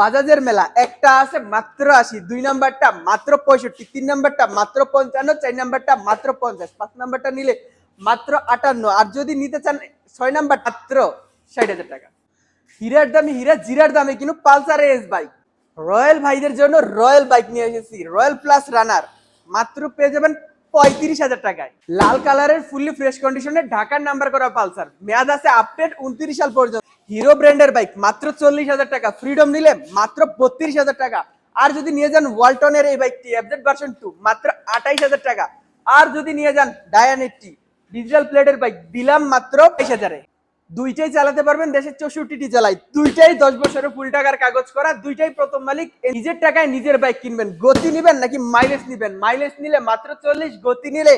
বাজাজের মেলা, একটা আছে মাত্র আশি, দুই নাম্বারটা মাত্র পঁয়ষট্টি, তিন নাম্বারটা মাত্র পঞ্চান্ন, চার নাম্বারটা মাত্র পঞ্চাশ, পাঁচ নাম্বারটা নিলে মাত্র আটান্ন, আর যদি নিতে চান ছয় নাম্বার, মাত্র ষাট হাজার টাকা। হীরার দামে হীরা, জিরার দামে কিন্তু পালসার এস বাইক। রয়্যাল ভাইদের জন্য রয়্যাল বাইক নিয়ে এসেছি, রয়্যাল প্লাস রানার, মাত্র পেয়ে যাবেন পঁয়ত্রিশ হাজার টাকায়। লাল কালারের ফুললি ফ্রেশ কন্ডিশনে ঢাকার নাম্বার করা পালসার, মেয়াদ আছে আপডেট উনত্রিশ সাল পর্যন্ত। হিরো ব্র্যান্ডের বাইক মাত্র চল্লিশ হাজার টাকা। ফ্রিডম নিলে মাত্র বত্রিশ হাজার টাকা। আর যদি নিয়ে যান ওয়ালটনের এই বাইকটি এফজেড ভার্সন টু মাত্র আঠাইশ হাজার টাকা। আর যদি নিয়ে যান ডায়ান এইটটি ডিজিটাল প্লেটের বাইক দিলাম মাত্র বাইশ হাজারে। দুইটাই চালাতে পারবেন দেশের চৌষট্টিটি চালাই দুইটাই দশ বছরের ফুল টাকার কাগজ করা, দুইটাই প্রথম মালিক। নিজের টাকায় নিজের বাইক কিনবেন। গতি নিবেন নাকি মাইলেজ নিবেন? মাইলেজ নিলে মাত্র চল্লিশ, গতি নিলে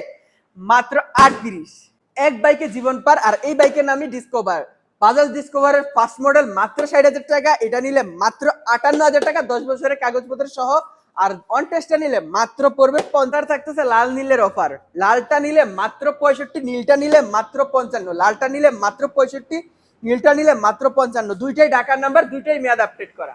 মাত্র আটত্রিশ। এক বাইকে জীবন পার, আর এই বাইকের নামই ডিসকভার বাজাজ ডিসকভারের ফার্স্ট মডেল মাত্র ষাট হাজার টাকা। এটা নিলে মাত্র আটান্ন হাজার টাকা, দশ বছরের কাগজপত্র সহ। আর অন টেস্টটা নিলে মাত্র পড়বে পঞ্চাশ, থাকতেছে লাল নীলের অফার লালটা নিলে মাত্র পঁয়ষট্টি, নীলটা নিলে মাত্র পঞ্চান্ন। লালটা নিলে মাত্র পঁয়ষট্টি, নীলটা নিলে মাত্র পঞ্চান্ন। দুইটাই ঢাকার নাম্বার দুইটাই মেয়াদ আপডেট করা।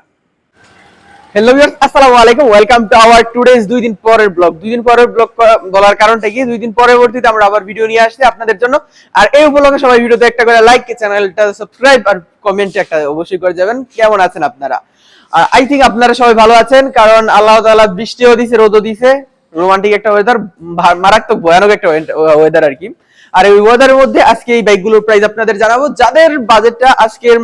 হ্যালো ভিউয়ার্স আসসালামু আলাইকুম ওয়েলকাম টু আওয়ার টুডেজ দুই দিন পরের ব্লগ দুই দিন পরের ব্লগ বলার কারণটা কি? দুই দিন পরবর্তীতে আমরা আবার ভিডিও নিয়ে আসছি আপনাদের জন্য। আর এই উপলক্ষে সবাই ভিডিওতে একটা করে লাইক চ্যানেলটা সাবস্ক্রাইব আর কমেন্টে একটা অবশ্যই করে যাবেন। কেমন আছেন আপনারা? আর আই থিঙ্ক আপনারা সবাই ভালো আছেন, কারণ আল্লাহ তাআলা বৃষ্টিও দিছে, রোদও দিছে। রোমান্টিক একটা ওয়েদার মারাত্মক ভয়ানক একটা ওয়েদার আর কি। আর এই ওয়েদারের মধ্যে আজকে এই বাইকগুলোর প্রাইস আপনাদের জানাব। যাদের বাজেটটা আজকের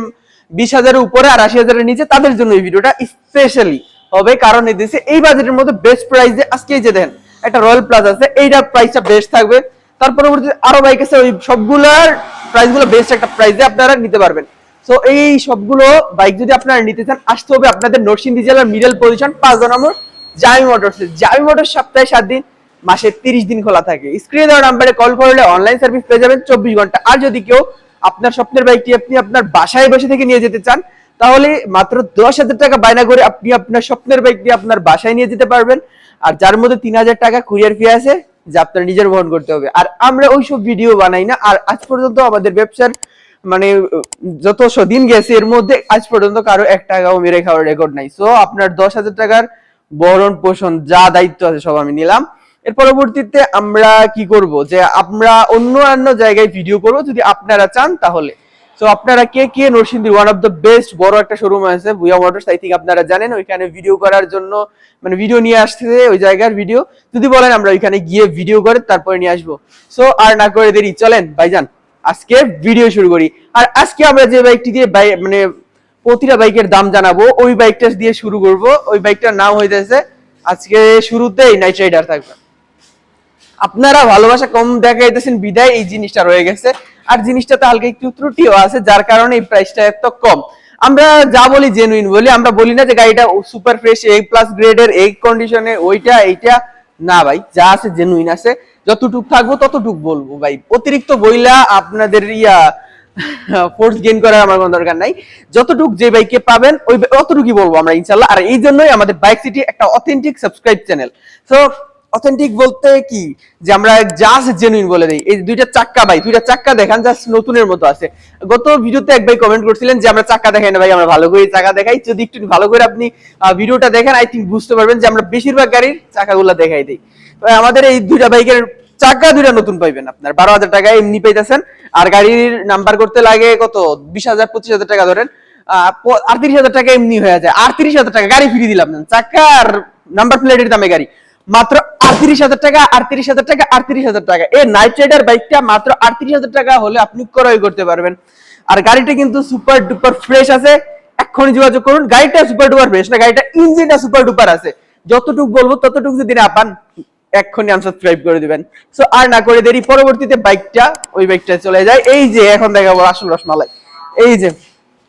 বিশ হাজারের উপরে আর আশি হাজারের নিচে তাদের জন্য এই ভিডিওটা স্পেশালি হবে। কারণ এই দেশে এই বাজেটের মধ্যে বেস্ট প্রাইসে আজকে এই যে দেখেন, একটা রয়্যাল প্লাস আছে এইটার প্রাইসটা বেস্ট থাকবে। তার পরবর্তীতে আরও বাইক আছে, ওই সবগুলার প্রাইসগুলো বেস্ট একটা প্রাইসে আপনারা নিতে পারবেন। সো এই সবগুলো বাইক যদি আপনারা নিতে চান, আসতে হবে আপনাদের নরসিংদী জেলার মিডল পজিশন পাঁচ নম্বর জামি মোটরস জামি মোটরস সপ্তাহে সাত দিন, মাসে তিরিশ দিন খোলা থাকে। স্ক্রিনে দেওয়া নাম্বারে কল করলে অনলাইন সার্ভিস পেয়ে যাবেন চব্বিশ ঘণ্টা। আর যদি কেউ আপনার স্বপ্নের বাইকটি আপনি আপনার বাসায় বসে থেকে নিয়ে যেতে চান, তাহলে মাত্র দশ হাজার টাকা বায়না করে আপনি আপনার স্বপ্নের বাইকটি আপনার বাসায় নিয়ে যেতে পারবেন। আর যার মধ্যে তিন হাজার টাকা কুরিয়ার ফি আছে, যা আপনার নিজের বহন করতে হবে। আর আমরা ওইসব ভিডিও বানাই না, আর আজ পর্যন্ত আমাদের ব্যবসার মানে যত দিন গেছে, এর মধ্যে আজ পর্যন্ত কারও এক টাকাও মেরে খাওয়ার রেকর্ড নাই। সো আপনার দশ হাজার টাকার বরণ পোষণ যা দায়িত্ব আছে, সব আমি নিলাম। এর পরবর্তীতে আমরা কি করব? যে আমরা অন্য অন্য জায়গায় ভিডিও করব, যদি আপনারা চান তাহলে। তো আপনারা কে কে নরসিংদীর ওয়ান অফ দ্য বেস্ট বড় একটা শোরুম আছে ভুয়া মোটরস আই থিঙ্ক আপনারা জানেন, ওইখানে ভিডিও করার জন্য মানে ভিডিও নিয়ে আসছে ওই জায়গার ভিডিও যদি বলেন আমরা ওইখানে গিয়ে ভিডিও করে তারপরে নিয়ে আসব। সো আর না করে দেরি, চলেন, ভাইজান, আজকে ভিডিও শুরু করি। আর আজকে আমরা যে বাইকটি দিয়ে মানে প্রতিটা বাইকের দাম জানাব, ওই বাইকটা দিয়ে শুরু করব। ওই বাইকটার নাম হয়ে হইতেছে, আজকে শুরুতেই নাইট রাইডার থাকবে। আপনারা ভালোবাসা কম দেখাইতেছেন, বিদায় এই জিনিসটা রয়ে গেছে। আর জিনিসটাতে হালকা একটু ত্রুটিও আছে, যার কারণে এই প্রাইসটা এত কম। আমরা যা বলি জেনুইন বলি, আমরা বলি না যে গাড়িটা সুপার ফ্রেশ এ প্লাস গ্রেডের এই কন্ডিশনে ওইটা, এইটা। না ভাই, যা আছে জেনুইন আছে। যতটুক থাকব, ততটুক বলব ভাই। অতিরিক্ত বইলা আপনাদের ইয়া ফোর্স গেইন করার আমার কোনো দরকার নাই। যতটুক যে বাইকে পাবেন, ওই অতটুকুই বলব আমরা ইনশাল্লাহ আর এই জন্যই আমাদের বাইক সিটি একটা authentic subscribe channel so authentic বলতে কি? যে আমরা জাস্ট জেনুইন বলে দিই। এই দুইটা চাক্কা ভাই, দুইটা চাক্কা দেখান জাস্ট নতুনের মতো আছে। গত ভিডিওতে এক ভাই কমেন্ট করছিলেন যে, আমরা চাক্কা দেখাই না ভাই, আমরা ভালো করে চাকা দেখাই। যদি একটু ভালো করে আপনি ভিডিওটা দেখেন আই থিঙ্ক বুঝতে পারবেন যে আমরা বেশিরভাগ গাড়ির চাকাগুলো দেখাই দিই। তো আমাদের এই দুইটা বাইকের চাকা দুইটা নতুন পাইবেন আপনার। বারো হাজার টাকা এমনি পাইতেছেন। আর গাড়ির নাম্বার করতে লাগে কত? বিশ হাজার, পঁচিশ হাজার টাকা ধরেন। আটত্রিশ হাজার টাকা এমনি হয়ে যায়। আটত্রিশ হাজার টাকা, গাড়ি ফিরিয়ে দিলাম। চাকা আর নাম্বার প্লেটের দামে গাড়ি। মাত্র আটত্রিশ হাজার টাকা আটত্রিশ হাজার টাকা আটত্রিশ হাজার টাকা। এই নাইট রাইডার বাইকটা মাত্র আটত্রিশ হাজার টাকা হলে আপনি ক্রয় করতে পারবেন। আর গাড়িটা কিন্তু সুপার ডুপার ফ্রেশ আছে। যোগাযোগ করুন। গাড়িটা সুপার ডুপার ফ্রেশ না, গাড়িটা ইঞ্জিনটা সুপার ডুপার আছে। যতটুক বলব, ততটুক যদি না পান, এক্ষুনি আনসাবস্ক্রাইব করে দিবেন। সো আর না করে দেরি, পরবর্তীতে বাইকটা ওই বাইকটা চলে যায়। এই যে, এখন দেখাবো আসল রসমালাই। এই যে,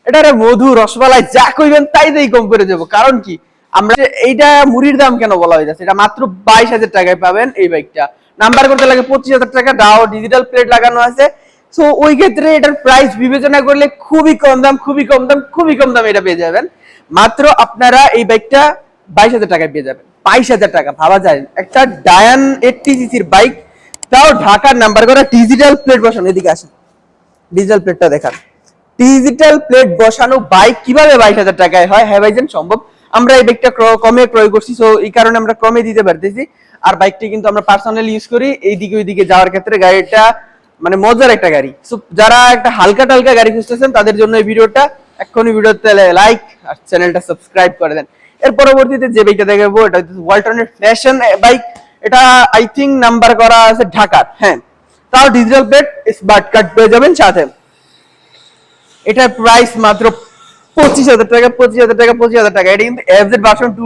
এটা মধু রসমালাই, যা কইবেন তাই দেই কম করে দেবো। কারণ কি? আমরা এইটা মুড়ির দাম কেন বলা হয়ে যাচ্ছে? এটা মাত্র বাইশ হাজার টাকায় পাবেন এই বাইকটা। নাম্বার করতে লাগে পঁচিশ হাজার টাকা, ডাও ডিজিটাল প্লেট লাগানো আছে। সো ওই ক্ষেত্রে এটার প্রাইস বিবেচনা করলে খুবই কম দাম, খুবই কম দাম, খুবই কম দাম এটা পেয়ে যাবেন। মাত্র আপনারা এই বাইকটা বাইশ হাজার টাকায় পেয়ে যাবেন। বাইশ হাজার টাকা, ভাবা যায়। একটা ডায়ান এইটটি সিসির বাইক তাও ঢাকার নাম্বার করা ডিজিটাল প্লেট বসানো। এদিকে আসেন। ডিজিটাল প্লেটটা দেখান। ডিজিটাল প্লেট বসানো বাইক কীভাবে বাইশ হাজার টাকায় হয়? হ্যাঁ ভাইজান, সম্ভব। আমরা এই বাইকটা কমে ক্রয় করছি তো এই কারণে আমরা কমে দিতে পারতেছি। আর বাইকটি কিন্তু আমরা পার্সোনালি ইউজ করি, এইদিকে ওইদিকে যাওয়ার ক্ষেত্রে গাড়িটা মানে মজার একটা গাড়ি। সো যারা একটা হালকা টালকা গাড়ি খুঁজতেছেন, তাদের জন্য এই ভিডিওটা এক্ষুনি ভিডিওতে লাইক আর চ্যানেলটা সাবস্ক্রাইব করে দেন। এর পরবর্তীতে যে বাইকটা দেখাবো, এটা ওয়ালটনের ফ্যাশন বাইক এটা আই থিঙ্ক নাম্বার করা আছে ঢাকার হ্যাঁ। তাও ডিজিটাল প্লেট স্মার্ট কার্ড পেয়ে যাবেন সাথে। এটার প্রাইস মাত্র পঁচিশ হাজার টাকা, পঁচিশ হাজার টাকা, পঁচিশ হাজার টাকা। এটা কিন্তু ভার্সন টু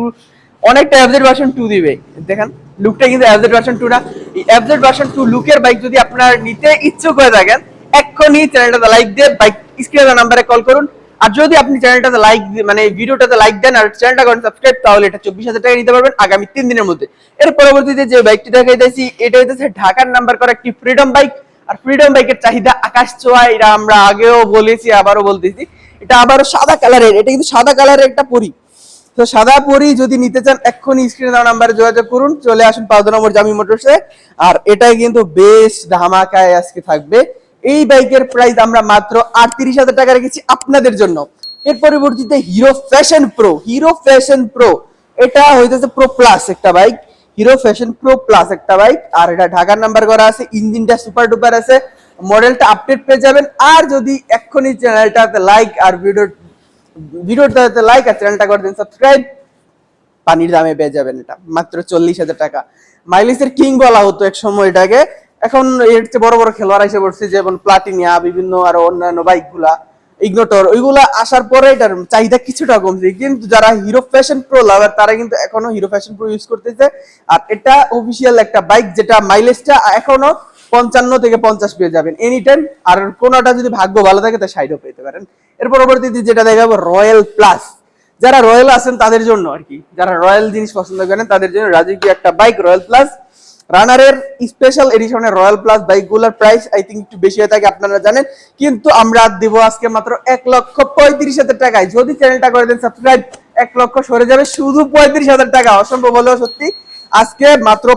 অনেকটা ভার্সন টু দিবে। দেখেন লুকটা কিন্তু ভার্সন টু না। ভার্সন টু লুকের বাইক যদি আপনার নিতে ইচ্ছুক হয়ে থাকেন, এক্ষুনি চ্যানেলটাতে লাইক দিয়ে বাইক নাম্বারে কল করুন। আর যদি আপনি চ্যানেলটাতে লাইক মানে ভিডিওটাতে লাইক দেন আর চ্যানেলটা করেন সাবস্ক্রাইব তাহলে এটা চব্বিশ হাজার টাকা নিতে পারবেন আগামী তিন দিনের মধ্যে। এর পরবর্তীতে যে বাইকটি দেখাই দিয়েছি এটা হচ্ছে ঢাকার নাম্বার করা একটি ফ্রিডম বাইক আর ফ্রিডম বাইকের চাহিদা আকাশ ছোঁয়া এটা আমরা আগেও বলেছি, আবারও বলতেছি। এটা আবারও সাদা কালারের, এটা কিন্তু সাদা কালারের একটা পরি। তো সাদা পরি যদি নিতে চান, এক্ষুনি স্ক্রিনে দেওয়া নাম্বারে যোগাযোগ করুন, চলে আসুন পাঁচ নম্বর জামি মোটরসে আর এটাই কিন্তু বেশ ধামাকায় আজকে থাকবে। এই বাইকের প্রাইস আমরা মাত্র আটত্রিশ হাজার টাকা রেখেছি আপনাদের জন্য। এর পরবর্তীতে Hero Fashion Pro Hero Fashion Pro এটা হইতেছে প্রো প্লাস একটা bike Hero Fashion Pro plus একটা বাইক আর এটা ঢাকার নাম্বার করা আছে, ইঞ্জিনটা সুপার ডুপার আছে। মডেলটা আপডেট পেয়ে যাবেন। আর যদি এক্ষুনি চ্যানেলটাতে লাইক আর ভিডিও ভিডিওটাতে লাইক আর চ্যানেলটা করে দিন সাবস্ক্রাইব পানির দামে পেয়ে যাবেন এটা। মাত্র চল্লিশ হাজার টাকা। মাইলেজের কিং বলা হতো এক সময় এটাকে। এখন এর চেয়ে বড় বড় খেলোয়াড় এসে পড়ছে, যেমন প্লাটিনিয়া, বিভিন্ন আরও অন্যান্য বাইকগুলা ইগনোটর, ওইগুলা আসার পরে এটার চাহিদা কিছুটা কমছে। কিন্তু যারা হিরো ফ্যাশন প্রো লাভার তারা কিন্তু এখনও হিরো ফ্যাশন প্রো ইউজ করতেছে। আর এটা অফিসিয়াল একটা বাইক যেটা মাইলেজটা এখনও পঞ্চান্ন থেকে পঞ্চাশ পেয়ে যাবেন এনি টাইম আর কোনোটা যদি ভাগ্য ভালো থাকে, তা সাইডও পেতে পারেন। এর পরবর্তীতে যেটা দেখাবো রয়্যাল প্লাস যারা রয়্যাল আছেন, তাদের জন্য আর কি। যারা রয়্যাল জিনিস পছন্দ করেন, তাদের জন্য রাজকীয় একটা বাইক রয়্যাল প্লাস রানারের স্পেশাল এডিশনের রয়্যাল প্লাস বাইকগুলোর প্রাইস আই থিঙ্ক একটু বেশি হয়ে থাকে, আপনারা জানেন। কিন্তু আমরা দেব আজকে মাত্র এক লক্ষ পঁয়ত্রিশ হাজার টাকায়। যদি চ্যানেলটা করে দেন সাবস্ক্রাইব এক লক্ষ সরে যাবে। শুধু পঁয়ত্রিশ হাজার টাকা। অসম্ভব হলেও সত্যি, আজকে মাত্র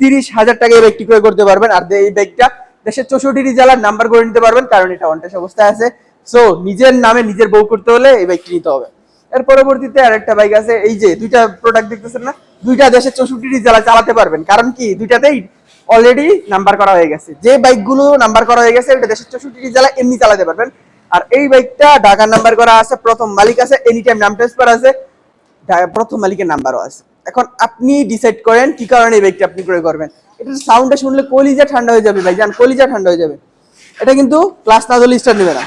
পঁয়ত্রিশ হাজার টাকায় এই বাইকটি ক্রয় করতে পারবেন। আর এই বাইকটা দেশের চৌষট্টি জেলার নাম্বার করে নিতে পারবেন, কারণ এটা অনটেস অবস্থায় আছে। সো নিজের নামে নিজের বউ করতে হলে এই বাইকটি নিতে হবে। এর পরবর্তীতে আরেকটা বাইক আছে, এই যে দুইটা প্রোডাক্ট দেখতেছেন না? দুইটা দেশের চৌষট্টি জেলা চালাতে পারবেন। কারণ কি? দুইটাতেই অলরেডি নাম্বার করা হয়ে গেছে। যে বাইকগুলো নাম্বার করা হয়ে গেছে ওটা দেশের চৌষট্টি জেলা এমনি চালাতে পারবেন। আর এই বাইকটা ঢাকার নাম্বার করা আছে, প্রথম মালিক আছে এনি টাইম নাম ট্রান্সফার আছে প্রথম মালিকের নাম্বারও আছে। এখন আপনি ডিসাইড করেন কি কারণে এই বাইকটা আপনি ক্রয় করবেন। এটা সাউন্ডটা শুনলে কলিজা ঠান্ডা হয়ে যাবে ভাই জান কলিজা ঠান্ডা হয়ে যাবে। এটা কিন্তু ক্লাস না ধরলে স্টার্ট নেবে না।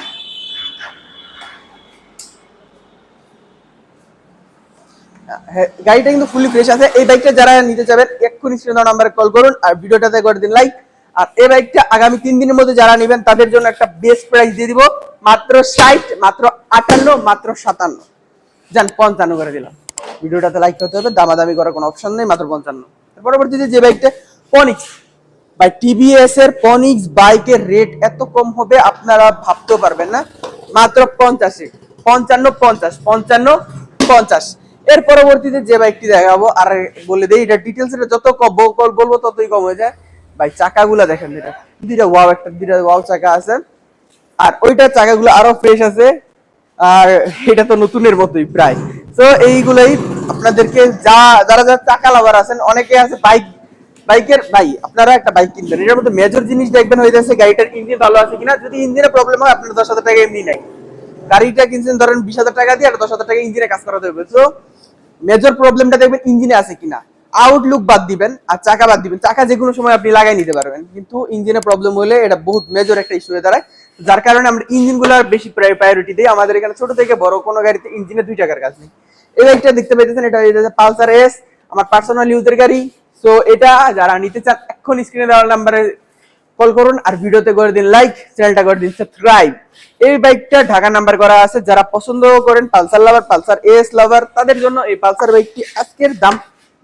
হ্যাঁ, গাড়িটা কিন্তু ফুলি ফ্রেশ আছে। এই বাইকটা যারা নিতে চাবেন এক্ষুনি স্ক্রিন নাম্বারে কল করুন আর ভিডিওটাতে করে দিন লাইক আর এই বাইকটা আগামী তিন দিনের মধ্যে যারা নেবেন তাদের জন্য একটা বেস্ট প্রাইস দিয়ে দিব। মাত্র ষাট মাত্র আটান্ন মাত্র সাতান্ন। যান পঞ্চান্ন করে দিলাম। ভিডিওটাতে লাইক করতে হবে, দামাদামি করার কোনো অপশন নেই, মাত্র পঞ্চান্ন। পরবর্তীতে যে বাইকটা পনিক্স বাই টিভিএস এর পনিক্স বাইকের রেট এত কম হবে আপনারা ভাবতেও পারবেন না। মাত্র পঞ্চাশে। পঞ্চান্ন, পঞ্চাশ পঞ্চান্ন, পঞ্চাশ। এর পরবর্তীতে যে বাইকটি দেখাবো, আর বলে দেই এটা ডিটেলস এটা যত বলব, ততই কম হয়ে যায়। ভাই, চাকাগুলা দেখেন এটা। দুইটা ওয়াও একটা দুইটা ওয়াও চাকা আছে। আর ওইটার চাকাগুলো আরও ফ্রেশ আছে। আর এটা তো নতুনের মতোই, প্রায়। তো এইগুলাই আপনাদেরকে যা, যারা যারা চাকা লাভার আছেন, অনেকে আছে বাইক বাইকের ভাই, আপনারা একটা বাইক কিনবেন। এটার মধ্যে মেজর জিনিস দেখবেন হয়ে যাচ্ছে, গাড়িটার ইঞ্জিন ভালো আছে কিনা। যদি ইঞ্জিনে প্রবলেম হয়, আপনার দশ হাজার টাকা এমনি নাই গাড়িটা কিনছেন, ধরেন বিশ হাজার টাকা দিয়ে, আর দশ হাজার টাকা ইঞ্জিনে কাজ করাতে হবে। তো মেজর প্রবলেমটা দেখবেন ইঞ্জিনে আছে কিনা। আউটলুক বাদ দিবেন, আর চাকা বাদ দিবেন। চাকা যে কোনো সময় আপনি লাগাই নিতে পারবেন। কিন্তু ইঞ্জিনে প্রবলেম হলে এটা বহুত মেজর একটা ইস্যু হয়ে দাঁড়ায়। যার কারণে আমরা ইঞ্জিনগুলার বেশি প্রায়োরিটি দিই। আমাদের এখানে ছোট থেকে বড় কোনো গাড়িতে ইঞ্জিনে দুই টাকার কাজ নেই। এই বাইকটা দেখতে পাইতেছেন, এটা পালসার এস আমার পার্সোনাল ইউজের গাড়ি। সো এটা যারা নিতে চান এখন স্ক্রিনে দেওয়ার নাম্বারে কল করুন আর ভিডিওতে করে দিন লাইক চ্যানেলটা করে দিন সাবস্ক্রাইব এই বাইকটা ঢাকা নাম্বার করা আছে। যারা পছন্দ করেন Pulsar lover Pulsar S lover তাদের জন্য এই পালসার বাইকটি আজকের দাম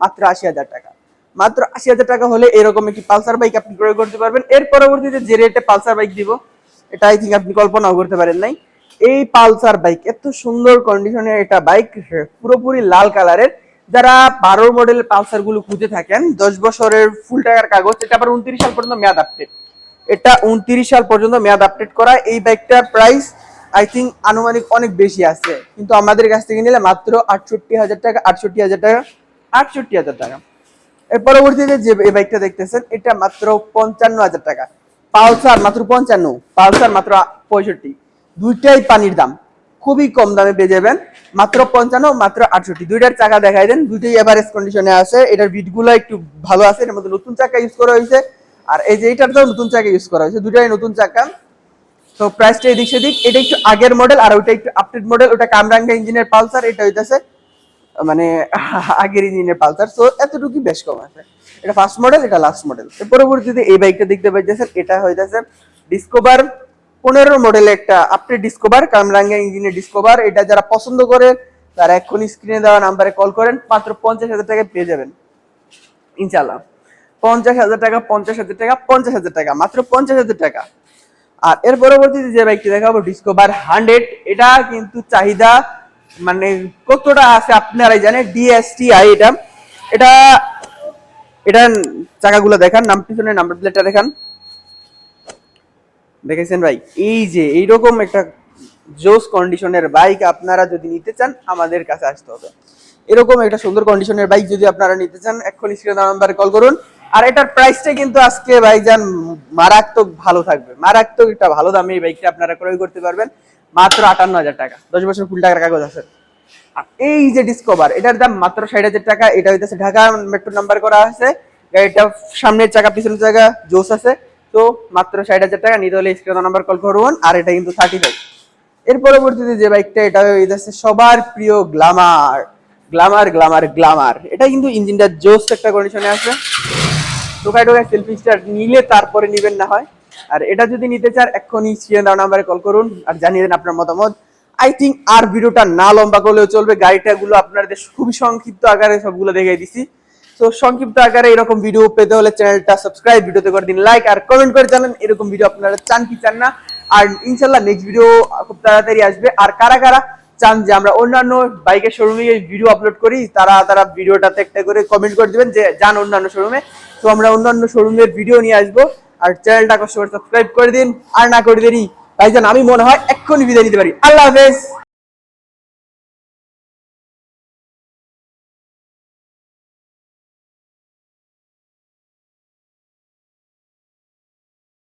মাত্র আশি হাজার টাকা। মাত্র আশি হাজার টাকা হলে এরকম একটি পালসার বাইক আপনি ক্রয় করতে পারবেন। এর পরবর্তীতে যে রেটে পালসার বাইক দিব এটা আই থিঙ্ক আপনি কল্পনাও করতে পারেন নাই। এই পালসার বাইক এত সুন্দর কন্ডিশনের এটা বাইক পুরোপুরি লাল কালারের। যারা বারো মডেলের পালসারগুলো খুঁজে থাকেন, দশ বছরের ফুল টাকার কাগজ, এটা আবার উনত্রিশ সাল পর্যন্ত মেয়াদ আপডেট এটা উনত্রিশ সাল পর্যন্ত মেয়াদ আপডেট করা, এই বাইকটার প্রাইস আই থিঙ্ক আনুমানিক অনেক বেশি আছে। কিন্তু আমাদের কাছ থেকে নিলে মাত্র আটষট্টি হাজার টাকা, আটষট্টি হাজার টাকা, আটষট্টি হাজার টাকা। এর পরবর্তীতে যে এই বাইকটা দেখতেছেন, এটা মাত্র পঞ্চান্ন হাজার টাকা। পালসার মাত্র পঞ্চান্ন, পালসার মাত্র পঁয়ষট্টি। দুইটাই পানির দাম। খুবই কম দামে পেয়ে যাবেন। মাত্র পঞ্চান্ন, মাত্র আটষট্টি। দুইটার চাকা দেখাই দেন। দুইটাই এভারেজ কন্ডিশনে আছে। এটার বিটগুলো একটু ভালো আছে। এর মধ্যে নতুন চাকা ইউজ করা হয়েছে। আর এই যে এটার তো নতুন চাকা ইউজ করা হয়েছে। দুইটাই নতুন চাকা। তো প্রাইসটা এদিক সেদিক। এটা একটু আগের মডেল আর ওইটা একটু আপডেট মডেল ওটা কামরাঙ্গা ইঞ্জিনের পালসার। এটা হইতেছে মানে আগের ইঞ্জিনের পালসার। সো এতটুকুই বেশ কম আছে। এটা ফার্স্ট মডেল এটা লাস্ট মডেল এর পরবর্তীতে এই বাইকটা দেখতে পাইতেছেন এটা হইতাছে ডিসকভার পনেরো মডেল একটা আপডেট ডিসকভার কামরাঙ্গা ইঞ্জিনের ডিসকভার এটা যারা পছন্দ করে, তারা এক্ষুনি স্ক্রিনে দেওয়া নাম্বারে কল করেন। মাত্র পঞ্চাশ হাজার টাকায় পেয়ে যাবেন। ইনশাল্লাহ পঞ্চাশ হাজার টাকা, পঞ্চাশ হাজার টাকা, পঞ্চাশ হাজার টাকা, মাত্র পঞ্চাশ হাজার টাকা। আর এর পরবর্তীতে যে বাইকটি দেখাবো ডিসকভার হান্ড্রেড এটা কিন্তু চাহিদা মানে কতটা আছে আপনারাই জানেন ডিএসটিআই এটা। এটা এটা চাকাগুলো দেখান, নাম পিছনে নাম্বার প্লেটটা দেখান। দেখেছেন ভাই? এই যে, এইরকম একটা জোস কন্ডিশনের বাইক আপনারা যদি নিতে চান, আমাদের কাছে আসতে হবে। এরকম একটা সুন্দর কন্ডিশনের বাইক যদি আপনারা নিতে চান, এক্ষুনি স্ক্রিনে নাম্বারে কল করুন। আর এটার প্রাইসটা কিন্তু আজকে ভাইজান মারাত্মক ভালো থাকবে। মারাত্মক একটা ভালো দামে এই বাইকটা আপনারা ক্রয় করতে পারবেন। মাত্র আটান্ন হাজার টাকা। দশ বছর ফুল টাকার কাগজ আছে। এই যে ডিসকভার এটার দাম মাত্র ষাট হাজার টাকা, এটা হইতেছে ঢাকা মেট্রো নাম্বার করা আছে। গাড়িটা সামনের চাকা, পিছনের চাকা, জোস আছে। তো মাত্র ষাট হাজার টাকা, নিতে হলে স্ক্রিন নাম্বার কল করুন, আর এটা কিন্তু থার্টি ফাইভ এর পরবর্তীতে যে বাইকটা এটা সবার প্রিয় গ্লামার গ্লামার গ্লামার গ্লামার এটা কিন্তু ইঞ্জিনটা জোস একটা কন্ডিশনে আছে। টোকায় টোকায় সেলফি স্টার নিলে তারপরে নিবেন না হয়। আর এটা যদি নিতে চান, এক্ষুনি দেওয়া নাম্বারে কল করুন, আর জানিয়ে দেন আপনার মতামত। আই থিঙ্ক আর ভিডিওটা না লম্বা করলেও চলবে। গাড়িটা গুলো আপনাদের খুবই সংক্ষিপ্ত আকারে সবগুলো দেখিয়ে দিছি। তো সংক্ষিপ্ত আকারে এরকম ভিডিও পেতে হলে চ্যানেলটা সাবস্ক্রাইব ভিডিওতে করে দিন লাইক আর কমেন্ট করে জানান এরকম ভিডিও আপনারা চান কি চান না। আর ইনশাল্লাহ নেক্সট ভিডিও খুব তাড়াতাড়ি আসবে। আর কারা কারা চান যে আমরা অন্যান্য বাইকের শোরুমে ভিডিও আপলোড করি, তারা তারা ভিডিওটাতে একটা করে কমেন্ট করে দিবেন যে যান অন্যান্য শোরুমে তো আমরা অন্যান্য শোরুমের ভিডিও নিয়ে আসব। আর চ্যানেলটা করে সাবস্ক্রাইব করে দিন। আর না করে দেরি ভাইজান আমি মনে হয় এক্ষুনি বিদায় নিতে পারি। আল্লাহ হাফেজ।